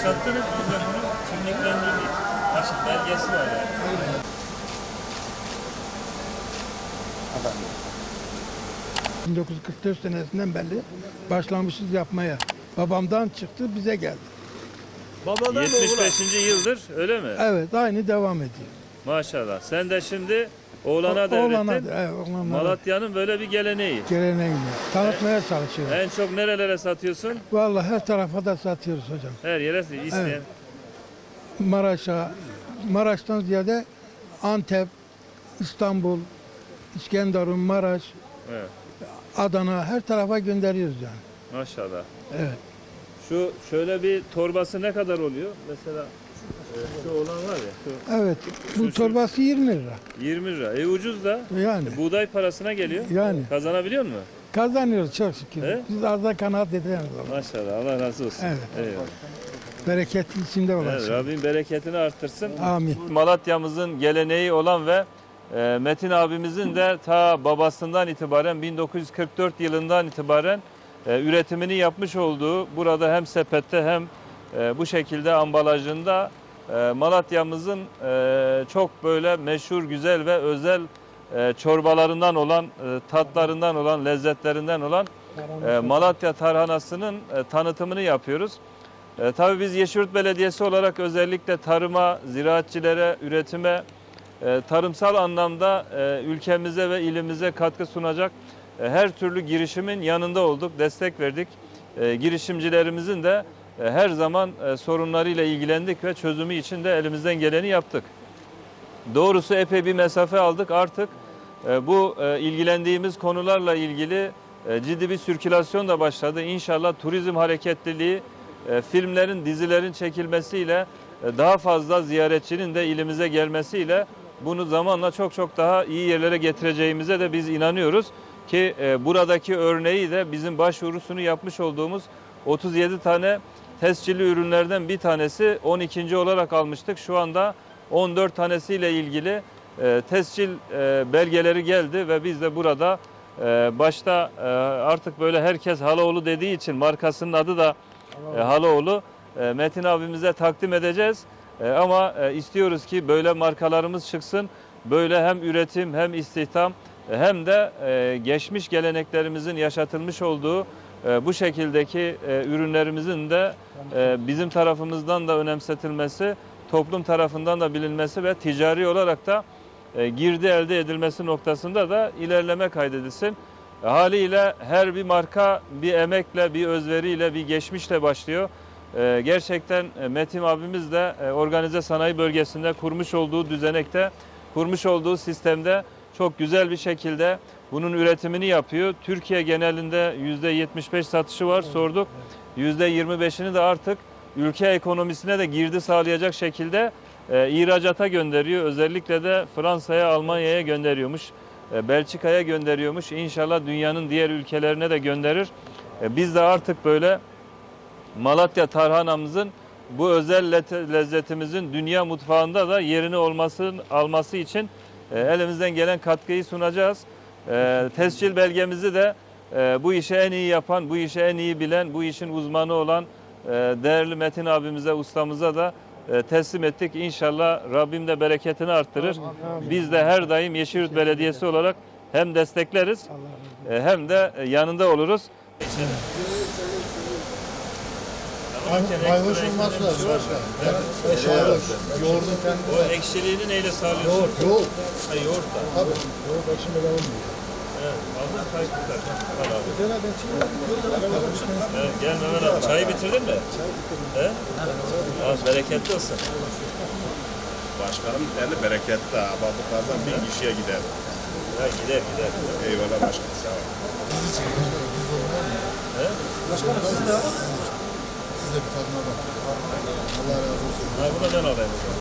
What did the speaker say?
başlattınız. Biz de bunu kimliklendirdik. Açık belgesi var yani. Adam. 1944 senesinden beri başlamışız yapmaya. Babamdan çıktı bize geldi. Babadan oğula. 75. yıldır öyle mi? Evet aynı devam ediyor. Maşallah. Sen de şimdi oğlana devrettin. Oğlana, evet, oğlanlara Malatya'nın böyle bir geleneği. geleneğini tanıtmaya çalışıyoruz. En çok nerelere satıyorsun? Vallahi her tarafa da satıyoruz hocam. Her yere isteyen. Evet. Maraş'a, Maraş'tan ziyade Antep, İstanbul, İskenderun, Maraş, Evet. Adana her tarafa gönderiyoruz yani. Maşallah. Evet. Şu şöyle bir torbası ne kadar oluyor? Mesela şu olan var ya şu Evet. Bu şu- torbası 20 lira. 20 lira. E ucuz da. Yani. E, buğday parasına geliyor. Yani. Kazanabiliyor mu? Kazanıyoruz çok şükür. He? Biz az da kanaat edemiyoruz. Maşallah. Allah razı olsun. Evet. Eyvallah. Bereketli içinde Evet, olasın. Rabbim bereketini arttırsın. Amin. Malatya'mızın geleneği olan ve e, Metin abimizin de ta babasından itibaren 1944 yılından itibaren e, üretimini yapmış olduğu burada hem sepette hem e, bu şekilde ambalajında e, Malatya'mızın e, çok böyle meşhur, güzel ve özel e, çorbalarından olan, e, tatlarından olan, lezzetlerinden olan Malatya tarhanasının tanıtımını yapıyoruz. Tabii biz Yeşilyurt Belediyesi olarak özellikle tarıma, ziraatçilere, üretime, tarımsal anlamda ülkemize ve ilimize katkı sunacak her türlü girişimin yanında olduk, destek verdik. Girişimcilerimizin de her zaman e, sorunlarıyla ilgilendik ve çözümü için de elimizden geleni yaptık. Doğrusu epey bir mesafe aldık. Artık e, bu e, ilgilendiğimiz konularla ilgili e, ciddi bir sirkülasyon da başladı. İnşallah turizm hareketliliği e, filmlerin, dizilerin çekilmesiyle e, daha fazla ziyaretçinin de ilimize gelmesiyle bunu zamanla çok çok daha iyi yerlere getireceğimize de biz inanıyoruz ki e, buradaki örneği de bizim başvurusunu yapmış olduğumuz 37 tane tescilli ürünlerden bir tanesi 12. olarak almıştık. Şu anda 14 tanesiyle ilgili e, tescil e, belgeleri geldi ve biz de burada e, başta e, artık böyle herkes Halaoğlu dediği için markasının adı da e, Halaoğlu e, Metin abimize takdim edeceğiz. E, ama e, istiyoruz ki böyle markalarımız çıksın. Böyle hem üretim hem istihdam hem de e, geçmiş geleneklerimizin yaşatılmış olduğu e, bu şekildeki e, ürünlerimizin de bizim tarafımızdan da önemsetilmesi, toplum tarafından da bilinmesi ve ticari olarak da girdi elde edilmesi noktasında da ilerleme kaydedilsin. Haliyle her bir marka bir emekle, bir özveriyle, bir geçmişle başlıyor. Gerçekten Metin abimiz de organize sanayi bölgesinde kurmuş olduğu düzenekte, kurmuş olduğu sistemde çok güzel bir şekilde bunun üretimini yapıyor. Türkiye genelinde %75 satışı var sorduk. %25'ini de artık ülke ekonomisine de girdi sağlayacak şekilde e, ihracata gönderiyor. Özellikle de Fransa'ya, Almanya'ya gönderiyormuş. E, Belçika'ya gönderiyormuş. İnşallah dünyanın diğer ülkelerine de gönderir. E, biz de artık böyle Malatya tarhanamızın bu özel lezzetimizin dünya mutfağında da yerini olması alması için elimizden gelen katkıyı sunacağız. E, tescil belgemizi de e, bu işi en iyi yapan, bu işi en iyi bilen, bu işin uzmanı olan e, değerli Metin abimize, ustamıza da e, teslim ettik. İnşallah Rabbim de bereketini arttırır. Biz de her daim Yeşilyurt Belediyesi olarak hem destekleriz hem de yanında oluruz. Mayhoş olması lazım. Mayhoş. Yoğurdun kendi. O ekşiliğini neyle sağlıyorsun? Yoğurt. Ha, yoğurtla. Tabii. Yoğurt ekşi böyle olmuyor. Evet, tutar? Abi. Evet, gel Mehmet abi. Çayı bitirdin mi? Çay bitirdim. He? Bereketli olsun. Başkanım derli bereketli ha. Bak bu kazan bin kişiye gider. Ya gider gider. Eyvallah başkanım sağ ol. Başkanım siz de. Siz de bir tadına bakın. Allah razı olsun. Ha, bunu ben alayım o zaman.